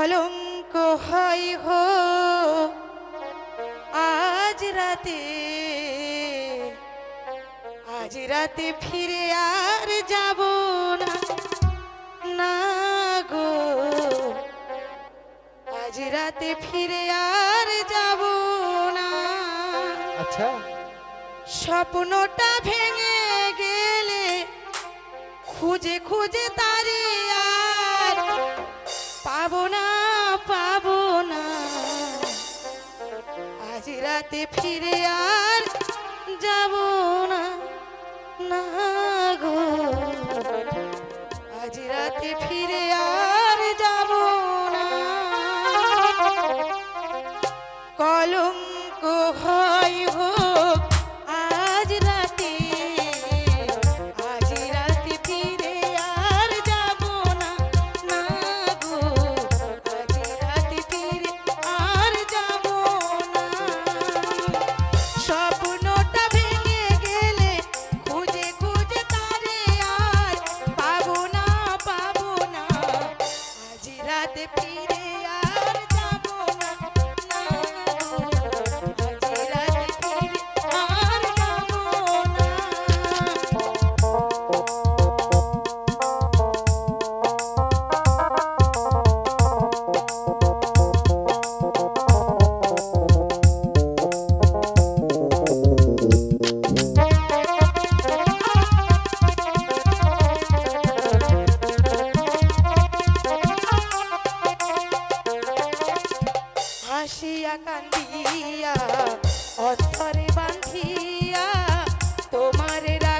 কলঙ্ক হয় হো। আজ রাতে আজ রাতে ফিরে আর যাব না। না গো আজ রাতে ফিরে আর যাব না। আচ্ছা। স্বপ্নটা ভেঙে গেলে খুঁজে খুঁজে তারি আর পাবো না পাবো না আজ রাতে ফিরে আর যাব না না গো। আজ রাতে ফিরে আর আসিয়া কান্দিয়া অন্তরে বাঁধিয়া তোমার রা